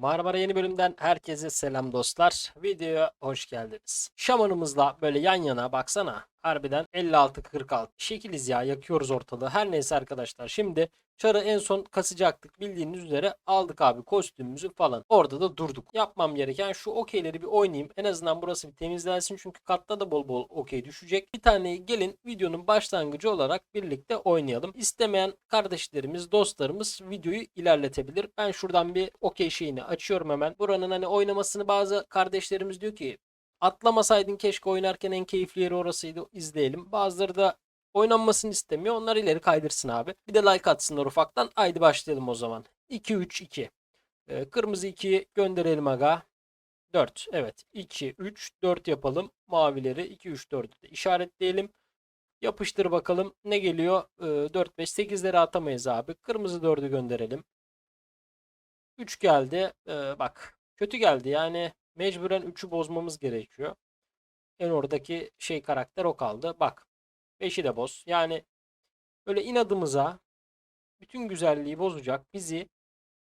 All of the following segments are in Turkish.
Marmara yeni bölümden herkese selam dostlar. Videoya hoş geldiniz. Şamanımızla böyle yan yana baksana. Harbiden 56-46. Şekiliz ya yakıyoruz ortalığı. Her neyse arkadaşlar. Şimdi çarı en son kasacaktık. Bildiğiniz üzere aldık abi kostümümüzü falan. Orada da durduk. Yapmam gereken şu okeyleri bir oynayayım. En azından burası bir temizlensin. Çünkü katta da bol bol okey düşecek. Bir tane gelin videonun başlangıcı olarak birlikte oynayalım. İstemeyen kardeşlerimiz, dostlarımız videoyu ilerletebilir. Ben şuradan bir okey şeyini açıyorum hemen. Buranın hani oynamasını bazı kardeşlerimiz diyor ki atlamasaydın keşke oynarken en keyifli yeri orasıydı izleyelim. Bazıları da oynanmasını istemiyor. Onlar ileri kaydırsın abi. Bir de like atsınlar ufaktan. Haydi başlayalım o zaman. 2-3-2. Ee, kırmızı 2'yi gönderelim aga. 4. Evet. 2, 3, 4 yapalım. Mavileri 2, 3, 4'ü de işaretleyelim. Yapıştır bakalım. Ne geliyor? Ee, 4, 5, 8'leri atamayız abi. Kırmızı 4'ü gönderelim. 3 geldi. Ee, bak. Kötü geldi. Yani mecburen 3'ü bozmamız gerekiyor. En oradaki şey karakter o kaldı. Bak. 5'i de boz. Yani böyle inadımıza bütün güzelliği bozacak bizi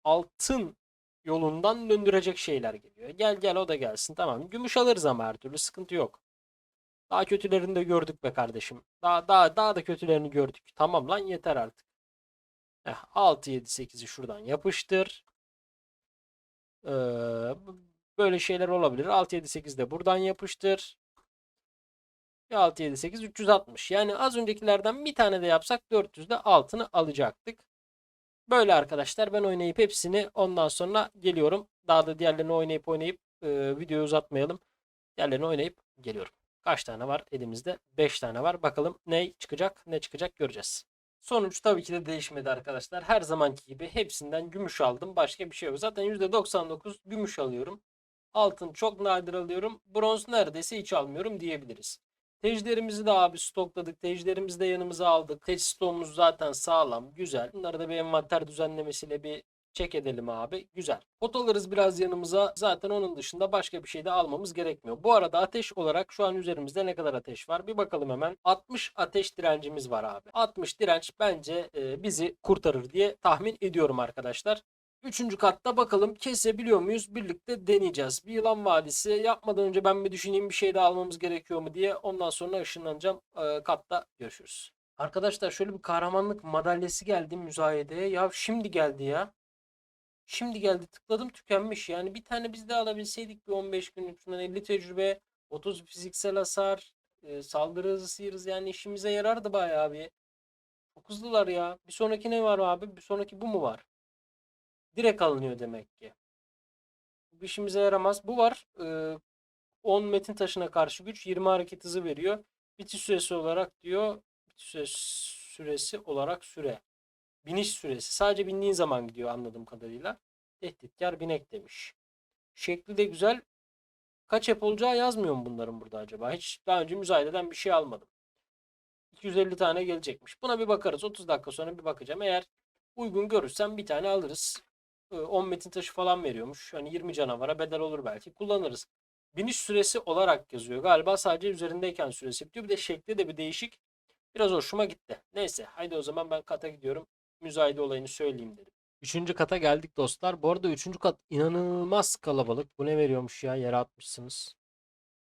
altın yolundan döndürecek şeyler geliyor. Gel gel o da gelsin. Tamam. Gümüş alırız ama her türlü sıkıntı yok. Daha kötülerini de gördük be kardeşim. Daha daha daha da kötülerini gördük. Tamam lan yeter artık. Heh, 6 7 8'i şuradan yapıştır. Ee, böyle şeyler olabilir. 6 7 8 de buradan yapıştır. Ve 6 7 8 360. Yani az öncekilerden bir tane de yapsak 400'de altını alacaktık. Böyle arkadaşlar ben oynayıp hepsini ondan sonra geliyorum. Daha da diğerlerini oynayıp oynayıp e, videoyu uzatmayalım. Diğerlerini oynayıp geliyorum. Kaç tane var elimizde? 5 tane var. Bakalım ne çıkacak ne çıkacak göreceğiz. Sonuç tabii ki de değişmedi arkadaşlar. Her zamanki gibi hepsinden gümüş aldım. Başka bir şey yok. Zaten %99 gümüş alıyorum. Altın çok nadir alıyorum. Bronz neredeyse hiç almıyorum diyebiliriz. Teclerimizi de abi stokladık. Teclerimizi de yanımıza aldık. Tec stoğumuz zaten sağlam. Güzel. Bunları da bir envanter düzenlemesiyle bir check edelim abi. Güzel. Pot alırız biraz yanımıza. Zaten onun dışında başka bir şey de almamız gerekmiyor. Bu arada ateş olarak şu an üzerimizde ne kadar ateş var? Bir bakalım hemen. 60 ateş direncimiz var abi. 60 direnç bence bizi kurtarır diye tahmin ediyorum arkadaşlar. Üçüncü katta bakalım kesebiliyor muyuz? Birlikte deneyeceğiz. Bir yılan vadisi yapmadan önce ben bir düşüneyim bir şey daha almamız gerekiyor mu diye. Ondan sonra ışınlanacağım. Ee, katta görüşürüz. Arkadaşlar şöyle bir kahramanlık madalyası geldi müzayedeye. Ya şimdi geldi ya. Şimdi geldi tıkladım tükenmiş. Yani bir tane biz de alabilseydik bir 15 gün üstünden 50 tecrübe, 30 fiziksel hasar, e, saldırı hızı yani işimize yarardı bayağı bir. Çok hızlılar ya. Bir sonraki ne var abi? Bir sonraki bu mu var? Direkt alınıyor demek ki. Bu işimize yaramaz. Bu var. Ee, 10 metin taşına karşı güç 20 hareket hızı veriyor. Bitiş süresi olarak diyor. Bitiş süre- süresi olarak süre. Biniş süresi. Sadece bindiğin zaman gidiyor anladığım kadarıyla. Tehditkar binek demiş. Şekli de güzel. Kaç ep olacağı yazmıyor mu bunların burada acaba? Hiç daha önce müzayededen bir şey almadım. 250 tane gelecekmiş. Buna bir bakarız. 30 dakika sonra bir bakacağım. Eğer uygun görürsem bir tane alırız. Ee, 10 metin taşı falan veriyormuş. Hani 20 canavara bedel olur belki. Kullanırız. Biniş süresi olarak yazıyor. Galiba sadece üzerindeyken süresi bitiyor. Bir de şekli de bir değişik. Biraz hoşuma gitti. Neyse haydi o zaman ben kata gidiyorum. Müzayede olayını söyleyeyim dedim. Üçüncü kata geldik dostlar. Bu arada üçüncü kat inanılmaz kalabalık. Bu ne veriyormuş ya? Yere atmışsınız.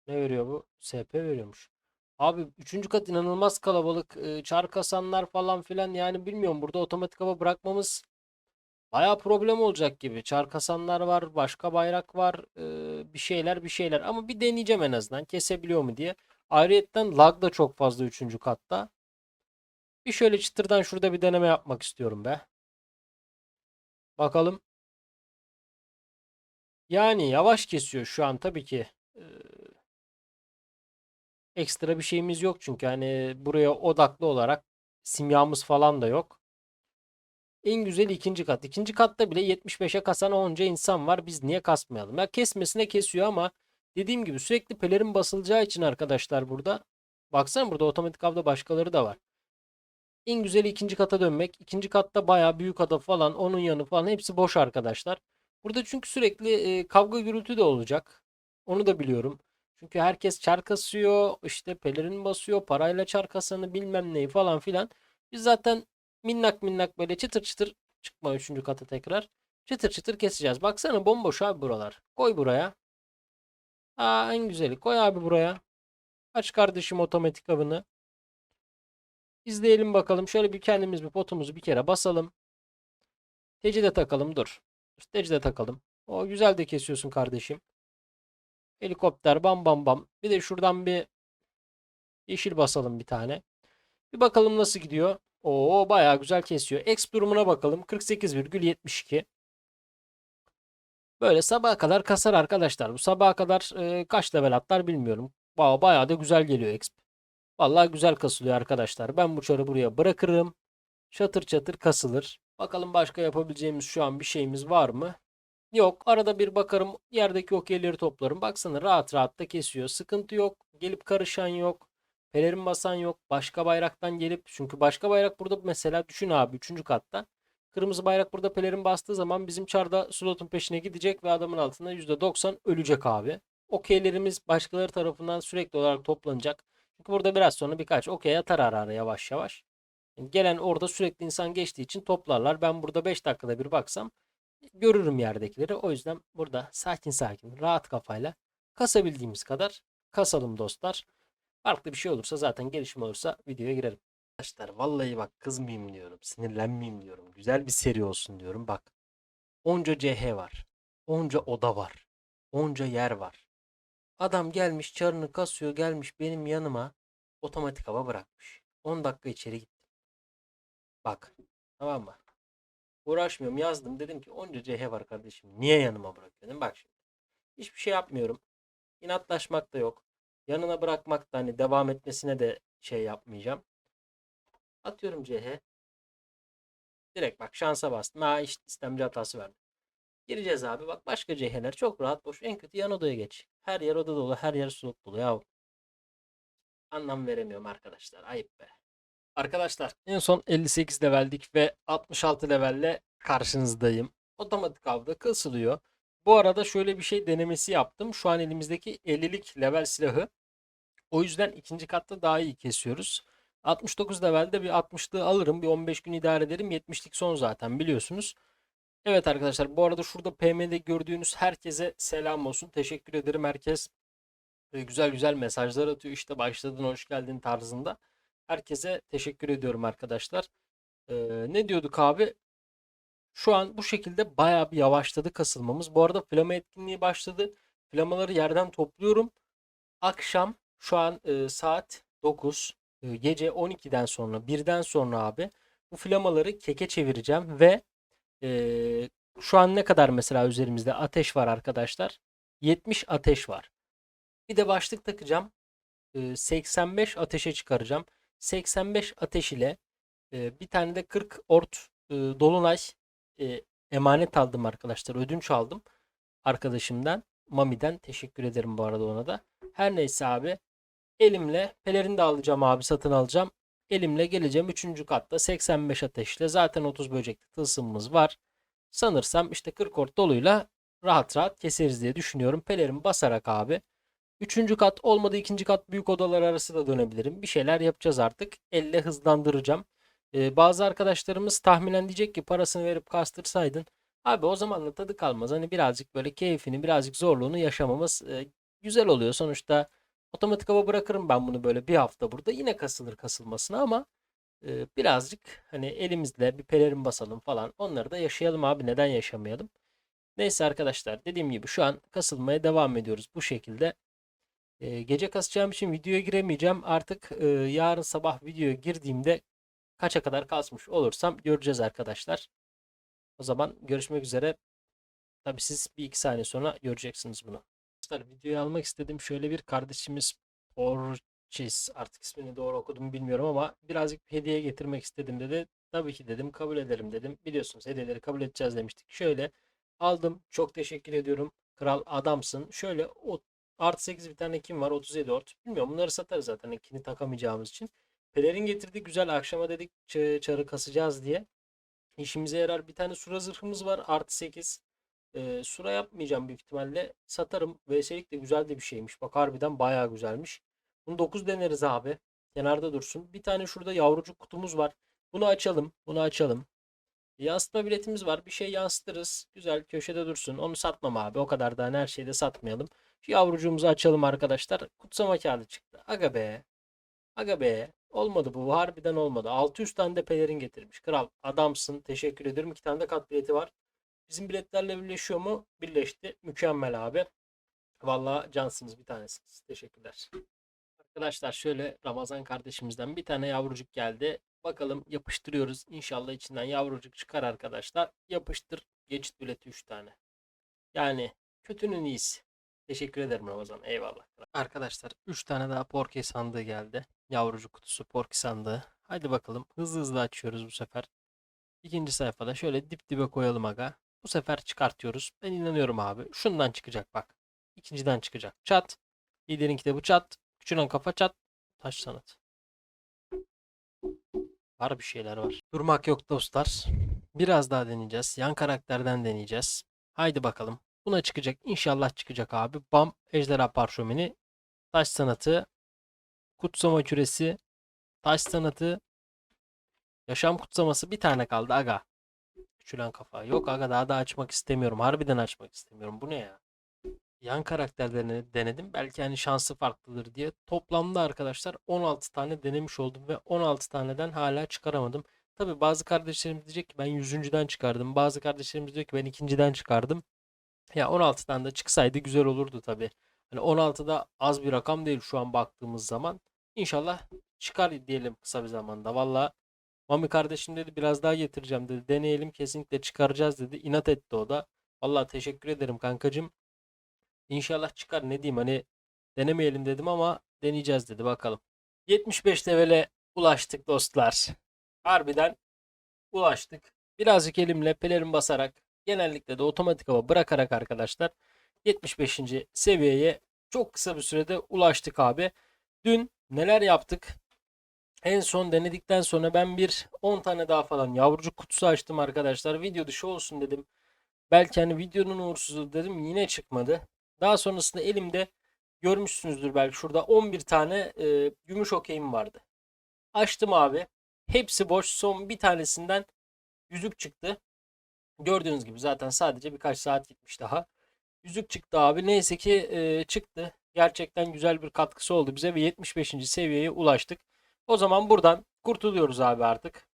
Ne veriyor bu? SP veriyormuş. Abi üçüncü kat inanılmaz kalabalık. Ee, çar kasanlar falan filan yani bilmiyorum. Burada otomatik hava bırakmamız Baya problem olacak gibi. Çar kasanlar var, başka bayrak var, ee, bir şeyler bir şeyler. Ama bir deneyeceğim en azından kesebiliyor mu diye. Ayrıyetten lag da çok fazla 3. katta. Bir şöyle çıtırdan şurada bir deneme yapmak istiyorum be. Bakalım. Yani yavaş kesiyor şu an tabii ki. Ee, ekstra bir şeyimiz yok çünkü hani buraya odaklı olarak simyamız falan da yok. En güzeli ikinci kat. İkinci katta bile 75'e kasan onca insan var. Biz niye kasmayalım? Ya kesmesine kesiyor ama dediğim gibi sürekli pelerin basılacağı için arkadaşlar burada. Baksana burada otomatik avda başkaları da var. En güzeli ikinci kata dönmek. İkinci katta bayağı büyük ada falan, onun yanı falan hepsi boş arkadaşlar. Burada çünkü sürekli e, kavga gürültü de olacak. Onu da biliyorum. Çünkü herkes çar kasıyor, işte pelerin basıyor, parayla çar kasanı bilmem neyi falan filan. Biz zaten minnak minnak böyle çıtır çıtır çıkma 3. kata tekrar. Çıtır çıtır keseceğiz. Baksana bomboş abi buralar. Koy buraya. Aa en güzeli. Koy abi buraya. Aç kardeşim otomatik avını. İzleyelim bakalım. Şöyle bir kendimiz bir potumuzu bir kere basalım. Teci de takalım. Dur. Teci de takalım. O güzel de kesiyorsun kardeşim. Helikopter bam bam bam. Bir de şuradan bir yeşil basalım bir tane. Bir bakalım nasıl gidiyor. Oo bayağı güzel kesiyor. X durumuna bakalım. 48,72. Böyle sabaha kadar kasar arkadaşlar. Bu sabaha kadar e, kaç level atlar bilmiyorum. Bayağı, bayağı da güzel geliyor exp. Vallahi güzel kasılıyor arkadaşlar. Ben bu çarı buraya bırakırım. Çatır çatır kasılır. Bakalım başka yapabileceğimiz şu an bir şeyimiz var mı? Yok. Arada bir bakarım. Yerdeki okeyleri toplarım. Baksana rahat rahat da kesiyor. Sıkıntı yok. Gelip karışan yok. Pelerin basan yok. Başka bayraktan gelip çünkü başka bayrak burada mesela düşün abi 3. katta. Kırmızı bayrak burada pelerin bastığı zaman bizim çarda slotun peşine gidecek ve adamın altında %90 ölecek abi. Okeylerimiz başkaları tarafından sürekli olarak toplanacak. Çünkü burada biraz sonra birkaç okey atar ara ara yavaş yavaş. Yani gelen orada sürekli insan geçtiği için toplarlar. Ben burada 5 dakikada bir baksam görürüm yerdekileri. O yüzden burada sakin sakin rahat kafayla kasabildiğimiz kadar kasalım dostlar. Farklı bir şey olursa zaten gelişme olursa videoya girelim. Arkadaşlar vallahi bak kızmayayım diyorum. Sinirlenmeyeyim diyorum. Güzel bir seri olsun diyorum. Bak. Onca CH var. Onca oda var. Onca yer var. Adam gelmiş çarını kasıyor gelmiş benim yanıma otomatik hava bırakmış. 10 dakika içeri gittim. Bak. Tamam mı? Uğraşmıyorum yazdım. Dedim ki onca CH var kardeşim. Niye yanıma bırakıyorsun? Bak şimdi. Hiçbir şey yapmıyorum. İnatlaşmak da yok. Yanına bırakmak da hani devam etmesine de şey yapmayacağım. Atıyorum CH. Direkt bak şansa bastım. Ha işte istemci hatası verdi. Gireceğiz abi. Bak başka CH'ler çok rahat boş. En kötü yan odaya geç. Her yer oda dolu. Her yer slot dolu. Ya anlam veremiyorum arkadaşlar. Ayıp be. Arkadaşlar en son 58 leveldik ve 66 levelle karşınızdayım. Otomatik avda kısılıyor. Bu arada şöyle bir şey denemesi yaptım. Şu an elimizdeki 50'lik level silahı. O yüzden ikinci katta daha iyi kesiyoruz. 69 levelde bir 60'lığı alırım. Bir 15 gün idare ederim. 70'lik son zaten biliyorsunuz. Evet arkadaşlar bu arada şurada PM'de gördüğünüz herkese selam olsun. Teşekkür ederim. Herkes e, güzel güzel mesajlar atıyor. İşte başladın hoş geldin tarzında. Herkese teşekkür ediyorum arkadaşlar. Ee, ne diyorduk abi? Şu an bu şekilde bayağı bir yavaşladı kasılmamız. Bu arada flama etkinliği başladı. Flamaları yerden topluyorum. Akşam şu an e, saat 9. e, gece 12'den sonra 1'den sonra abi bu flamaları keke çevireceğim ve e, şu an ne kadar mesela üzerimizde ateş var arkadaşlar? 70 ateş var. Bir de başlık takacağım. E, 85 ateşe çıkaracağım. 85 ateş ile e, bir tane de 40 ort e, dolunay e, emanet aldım arkadaşlar. Ödünç aldım arkadaşımdan. Mami'den teşekkür ederim bu arada ona da. Her neyse abi elimle pelerini de alacağım abi satın alacağım. Elimle geleceğim 3. katta 85 ateşle zaten 30 böcekli tılsımımız var. Sanırsam işte 40 ort doluyla rahat rahat keseriz diye düşünüyorum. Pelerin basarak abi. Üçüncü kat olmadı ikinci kat büyük odalar arası da dönebilirim. Bir şeyler yapacağız artık. Elle hızlandıracağım. Bazı arkadaşlarımız tahminen diyecek ki parasını verip kastırsaydın. Abi o zaman da tadı kalmaz. Hani birazcık böyle keyfini birazcık zorluğunu yaşamamız güzel oluyor. Sonuçta otomatik hava bırakırım ben bunu böyle bir hafta burada. Yine kasılır kasılmasına ama birazcık hani elimizle bir pelerin basalım falan. Onları da yaşayalım abi. Neden yaşamayalım? Neyse arkadaşlar dediğim gibi şu an kasılmaya devam ediyoruz bu şekilde. Gece kasacağım için videoya giremeyeceğim. Artık yarın sabah videoya girdiğimde kaça kadar kasmış olursam göreceğiz arkadaşlar. O zaman görüşmek üzere. Tabi siz bir iki saniye sonra göreceksiniz bunu. Arkadaşlar videoyu almak istedim. Şöyle bir kardeşimiz Orçis artık ismini doğru okudum bilmiyorum ama birazcık bir hediye getirmek istedim dedi. Tabii ki dedim kabul ederim dedim. Biliyorsunuz hediyeleri kabul edeceğiz demiştik. Şöyle aldım. Çok teşekkür ediyorum. Kral adamsın. Şöyle o Artı 8 bir tane kim var? 37 ort. Bilmiyorum bunları satarız zaten ikini takamayacağımız için. Pelerin getirdi güzel akşama dedik çarı kasacağız diye. İşimize yarar bir tane sura zırhımız var artı 8. Ee, sura yapmayacağım büyük ihtimalle. Satarım. VS'lik de güzel de bir şeymiş. Bak harbiden bayağı güzelmiş. Bunu 9 deneriz abi. Kenarda dursun. Bir tane şurada yavrucuk kutumuz var. Bunu açalım. Bunu açalım. Yansıtma biletimiz var. Bir şey yansıtırız. Güzel köşede dursun. Onu satmam abi. O kadar da her şeyde satmayalım. Şu yavrucuğumuzu açalım arkadaşlar. Kutsama kağıdı çıktı. Aga be. Aga be. Olmadı bu. Harbiden olmadı. 600 tane de pelerin getirmiş. Kral adamsın. Teşekkür ederim. 2 tane de kat bileti var. Bizim biletlerle birleşiyor mu? Birleşti. Mükemmel abi. Vallahi cansınız bir tanesiniz. Teşekkürler. Arkadaşlar şöyle Ramazan kardeşimizden bir tane yavrucuk geldi. Bakalım yapıştırıyoruz. İnşallah içinden yavrucuk çıkar arkadaşlar. Yapıştır. Geçit bileti 3 tane. Yani kötünün iyisi. Teşekkür ederim Ramazan. Eyvallah. Arkadaşlar 3 tane daha Porky sandığı geldi. Yavrucuk kutusu Porky sandığı. Haydi bakalım. Hızlı hızlı açıyoruz bu sefer. İkinci sayfada şöyle dip dibe koyalım aga. Bu sefer çıkartıyoruz. Ben inanıyorum abi. Şundan çıkacak bak. İkinciden çıkacak. Çat. Liderin kitabı çat. Küçülen kafa çat. Taş sanat. Var bir şeyler var. Durmak yok dostlar. Biraz daha deneyeceğiz. Yan karakterden deneyeceğiz. Haydi bakalım. Buna çıkacak. İnşallah çıkacak abi. Bam. Ejderha parşömeni. Taş sanatı. Kutsama küresi. Taş sanatı. Yaşam kutsaması bir tane kaldı aga. Küçülen kafa. Yok aga daha da açmak istemiyorum. Harbiden açmak istemiyorum. Bu ne ya? Yan karakterlerini denedim. Belki hani şansı farklıdır diye. Toplamda arkadaşlar 16 tane denemiş oldum ve 16 taneden hala çıkaramadım. Tabi bazı kardeşlerimiz diyecek ki ben 100.den çıkardım. Bazı kardeşlerimiz diyor ki ben ikinciden çıkardım. Ya 16 tane de çıksaydı güzel olurdu tabi. Hani 16 da az bir rakam değil şu an baktığımız zaman. İnşallah çıkar diyelim kısa bir zamanda. Valla Mami kardeşim dedi biraz daha getireceğim dedi. Deneyelim kesinlikle çıkaracağız dedi. İnat etti o da. Valla teşekkür ederim kankacım. İnşallah çıkar ne diyeyim hani denemeyelim dedim ama deneyeceğiz dedi bakalım. 75 levele ulaştık dostlar. Harbiden ulaştık. Birazcık elimle pelerin basarak genellikle de otomatik hava bırakarak arkadaşlar 75. seviyeye çok kısa bir sürede ulaştık abi. Dün neler yaptık? En son denedikten sonra ben bir 10 tane daha falan yavrucuk kutusu açtım arkadaşlar. Video dışı olsun dedim. Belki hani videonun uğursuzu dedim yine çıkmadı. Daha sonrasında elimde görmüşsünüzdür belki şurada 11 tane e, gümüş okeyim vardı. Açtım abi. Hepsi boş. Son bir tanesinden yüzük çıktı. Gördüğünüz gibi zaten sadece birkaç saat gitmiş daha. Yüzük çıktı abi. Neyse ki e, çıktı. Gerçekten güzel bir katkısı oldu bize ve 75. seviyeye ulaştık. O zaman buradan kurtuluyoruz abi artık.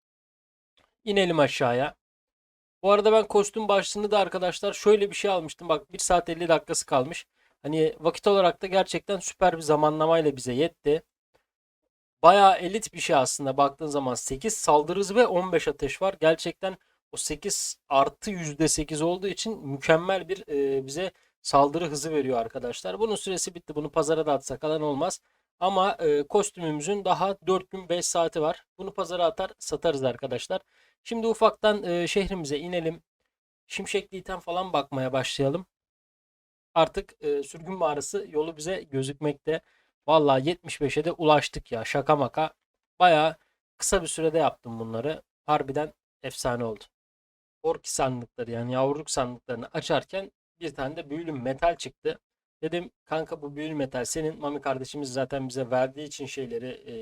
İnelim aşağıya. Bu arada ben kostüm başlığını da arkadaşlar şöyle bir şey almıştım. Bak 1 saat 50 dakikası kalmış. Hani vakit olarak da gerçekten süper bir zamanlamayla bize yetti. Bayağı elit bir şey aslında baktığın zaman 8 saldırı ve 15 ateş var. Gerçekten o 8 artı %8 olduğu için mükemmel bir e, bize saldırı hızı veriyor arkadaşlar. Bunun süresi bitti. Bunu pazara da atsak alan olmaz. Ama e, kostümümüzün daha 4 gün 5 saati var. Bunu pazara atar satarız arkadaşlar. Şimdi ufaktan e, şehrimize inelim. Şimşekli item falan bakmaya başlayalım. Artık e, sürgün mağarası yolu bize gözükmekte. Vallahi 75'e de ulaştık ya şaka maka. Baya kısa bir sürede yaptım bunları. Harbiden efsane oldu. Orki sandıkları yani yavruluk sandıklarını açarken bir tane de büyülü metal çıktı. Dedim kanka bu büyülü metal senin. Mami kardeşimiz zaten bize verdiği için şeyleri e,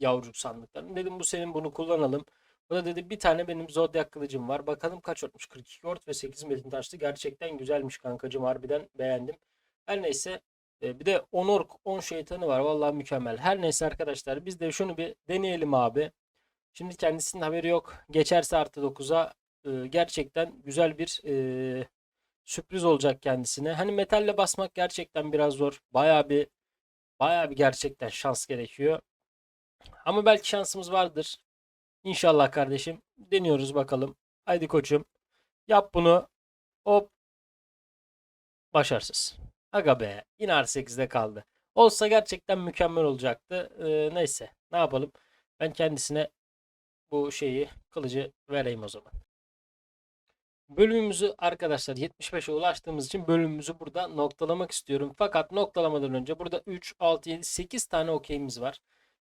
yavrucuk sandıklarını. Dedim bu senin bunu kullanalım. O da dedi bir tane benim zodyak kılıcım var. Bakalım kaç ortmuş. 42 ort ve 8 metin taşlı. Gerçekten güzelmiş kankacım. Harbiden beğendim. Her neyse e, bir de 10 ork 10 şeytanı var. Vallahi mükemmel. Her neyse arkadaşlar biz de şunu bir deneyelim abi. Şimdi kendisinin haberi yok. Geçerse artı 9'a e, gerçekten güzel bir e, sürpriz olacak kendisine. Hani metalle basmak gerçekten biraz zor. Baya bir baya bir gerçekten şans gerekiyor. Ama belki şansımız vardır. İnşallah kardeşim. Deniyoruz bakalım. Haydi koçum. Yap bunu. Hop. Başarısız. Aga be. Yine R8'de kaldı. Olsa gerçekten mükemmel olacaktı. Ee, neyse. Ne yapalım. Ben kendisine bu şeyi kılıcı vereyim o zaman. Bölümümüzü arkadaşlar 75'e ulaştığımız için bölümümüzü burada noktalamak istiyorum. Fakat noktalamadan önce burada 3, 6, 7, 8 tane okeyimiz var.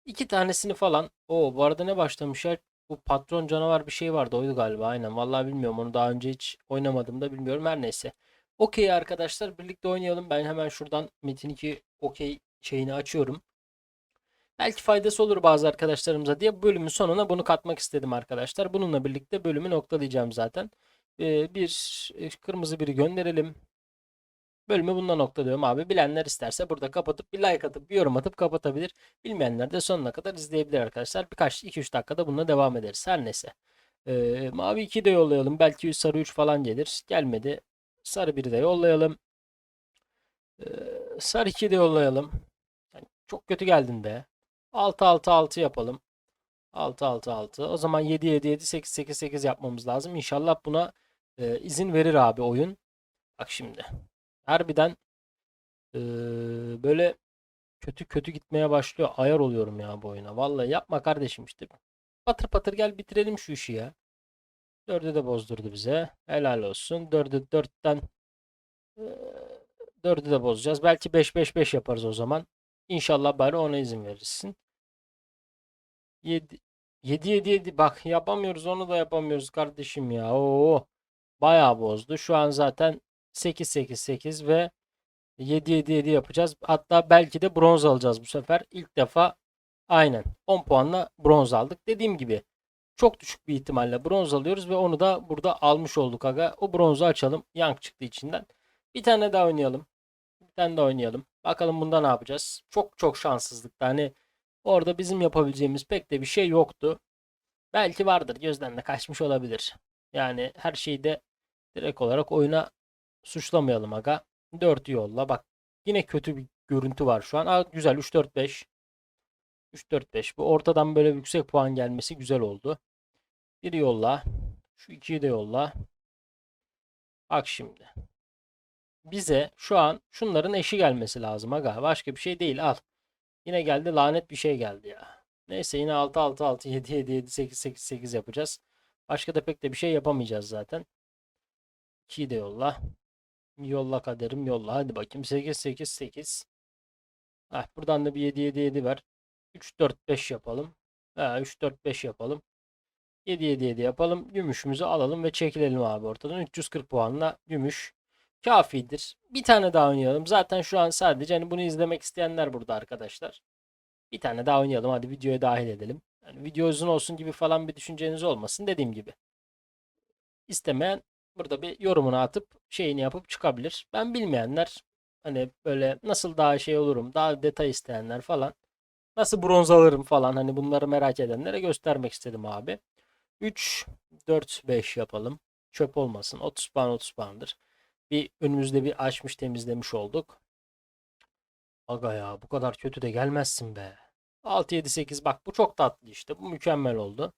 İki tanesini falan. O bu arada ne başlamış ya? Bu patron canavar bir şey vardı oydu galiba aynen. Vallahi bilmiyorum onu daha önce hiç oynamadım da bilmiyorum her neyse. Okey arkadaşlar birlikte oynayalım. Ben hemen şuradan Metin 2 okey şeyini açıyorum. Belki faydası olur bazı arkadaşlarımıza diye bölümün sonuna bunu katmak istedim arkadaşlar. Bununla birlikte bölümü noktalayacağım zaten. Bir kırmızı biri gönderelim. Bölümü bununla noktalıyorum abi. Bilenler isterse burada kapatıp bir like atıp bir yorum atıp kapatabilir. Bilmeyenler de sonuna kadar izleyebilir arkadaşlar. Birkaç 2-3 dakikada bununla devam ederiz. Her neyse. Ee, mavi 2 de yollayalım. Belki sarı 3 falan gelir. Gelmedi. Sarı 1 de yollayalım. Ee, sarı 2 de yollayalım. Yani çok kötü geldin be. 6 6 6 yapalım. 6 6 6. O zaman 7 7 7 8 8 8 yapmamız lazım. İnşallah buna e, izin verir abi oyun. Bak şimdi. Harbiden e, böyle kötü kötü gitmeye başlıyor. Ayar oluyorum ya bu oyuna. Vallahi yapma kardeşim işte. Patır patır gel bitirelim şu işi ya. 4'ü de bozdurdu bize. Helal olsun. 4'ü 4'ten 4'ü de bozacağız. Belki 5 5 5 yaparız o zaman. İnşallah bari ona izin verirsin. 7 7 7 7 bak yapamıyoruz onu da yapamıyoruz kardeşim ya. Oo. Bayağı bozdu. Şu an zaten 8 8 8 ve 7 7 7 yapacağız. Hatta belki de bronz alacağız bu sefer. İlk defa aynen 10 puanla bronz aldık. Dediğim gibi çok düşük bir ihtimalle bronz alıyoruz ve onu da burada almış olduk aga. O bronzu açalım. Yank çıktı içinden. Bir tane daha oynayalım. Bir tane daha oynayalım. Bakalım bunda ne yapacağız. Çok çok şanssızlıkta. Hani orada bizim yapabileceğimiz pek de bir şey yoktu. Belki vardır. Gözden de kaçmış olabilir. Yani her şeyi de direkt olarak oyuna suçlamayalım aga. 4 yolla. Bak yine kötü bir görüntü var şu an. Aa, güzel 3 4 5. 3 4 5. Bu ortadan böyle yüksek puan gelmesi güzel oldu. Bir yolla. Şu ikiyi de yolla. Bak şimdi. Bize şu an şunların eşi gelmesi lazım aga. Başka bir şey değil. Al. Yine geldi lanet bir şey geldi ya. Neyse yine 6 6 6 7 7 7 8 8 8 yapacağız. Başka da pek de bir şey yapamayacağız zaten. 2'yi de yolla. Yolla kaderim yolla. Hadi bakayım 8 8 8. Heh, buradan da bir 7 7 7 ver. 3 4 5 yapalım. Ha, 3 4 5 yapalım. 7 7 7 yapalım. Gümüşümüzü alalım ve çekilelim abi ortadan. 340 puanla gümüş kafidir. Bir tane daha oynayalım. Zaten şu an sadece hani bunu izlemek isteyenler burada arkadaşlar. Bir tane daha oynayalım. Hadi videoya dahil edelim. Yani video uzun olsun gibi falan bir düşünceniz olmasın dediğim gibi. İstemeyen burada bir yorumunu atıp şeyini yapıp çıkabilir. Ben bilmeyenler hani böyle nasıl daha şey olurum, daha detay isteyenler falan nasıl bronz alırım falan hani bunları merak edenlere göstermek istedim abi. 3 4 5 yapalım. Çöp olmasın. 30 puan 30 puandır. Bir önümüzde bir açmış temizlemiş olduk. Aga ya bu kadar kötü de gelmezsin be. 6 7 8 bak bu çok tatlı işte. Bu mükemmel oldu.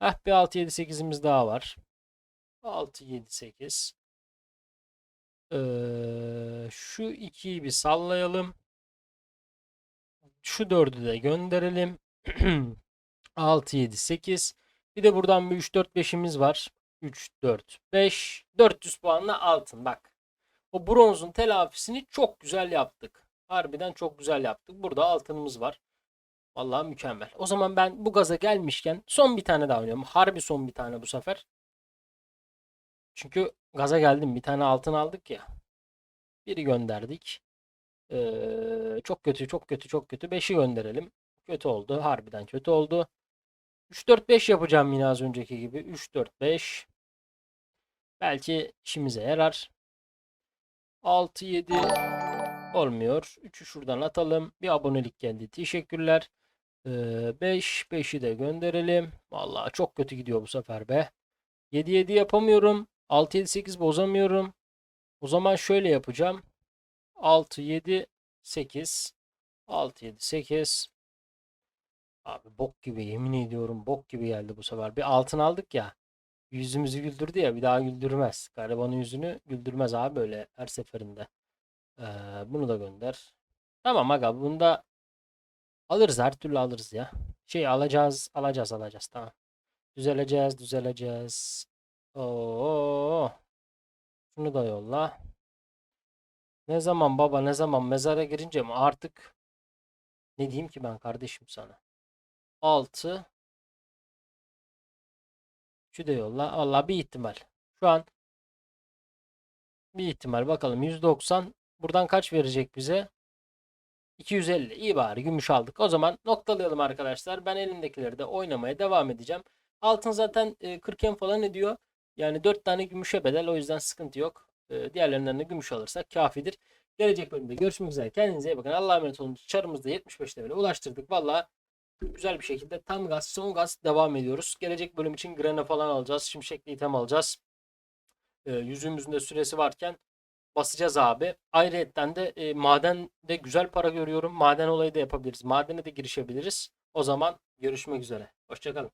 Heh bir 6 7 8'imiz daha var. 6 7 8. Ee, şu 2'yi bir sallayalım. Şu 4'ü de gönderelim. 6 7 8. Bir de buradan bir 3 4 5'imiz var. 3 4 5 400 puanla altın bak. O bronzun telafisini çok güzel yaptık. Harbiden çok güzel yaptık. Burada altınımız var. Vallahi mükemmel. O zaman ben bu gaza gelmişken son bir tane daha oynuyorum. Harbi son bir tane bu sefer. Çünkü gaza geldim. Bir tane altın aldık ya. Biri gönderdik. Ee, çok kötü, çok kötü, çok kötü. Beşi gönderelim. Kötü oldu. Harbiden kötü oldu. 3 4 5 yapacağım yine az önceki gibi. 3 4 5. Belki işimize yarar. 6 7 olmuyor. 3'ü şuradan atalım. Bir abonelik geldi. Teşekkürler. 5 ee, 5'i de gönderelim. Vallahi çok kötü gidiyor bu sefer be. 7 7 yapamıyorum. 6 7 8 bozamıyorum. O zaman şöyle yapacağım. 6 7 8 6 7 8 Abi bok gibi yemin ediyorum bok gibi geldi bu sefer. Bir altın aldık ya. Yüzümüzü güldürdü ya bir daha güldürmez. Garibanın yüzünü güldürmez abi böyle her seferinde. Ee, bunu da gönder. Tamam aga bunu da alırız her türlü alırız ya. Şey alacağız alacağız alacağız tamam. Düzeleceğiz düzeleceğiz. Oo. Şunu da yolla. Ne zaman baba ne zaman mezara girince mi artık ne diyeyim ki ben kardeşim sana. 6 şu da yolla. Allah bir ihtimal. Şu an bir ihtimal bakalım 190 buradan kaç verecek bize? 250 iyi bari gümüş aldık. O zaman noktalayalım arkadaşlar. Ben elimdekileri de oynamaya devam edeceğim. Altın zaten e, 40 yen falan ediyor. Yani 4 tane gümüşe bedel o yüzden sıkıntı yok. E, diğerlerinden de gümüş alırsak kafidir. Gelecek bölümde görüşmek üzere. Kendinize iyi bakın. Allah'a emanet olun. Çarımızda 75 levele ulaştırdık. Valla güzel bir şekilde tam gaz son gaz devam ediyoruz. Gelecek bölüm için grene falan alacağız. Şimşekli item alacağız. E, yüzüğümüzün de süresi varken basacağız abi. Ayrıyetten de e, madende güzel para görüyorum. Maden olayı da yapabiliriz. Madene de girişebiliriz. O zaman görüşmek üzere. Hoşçakalın.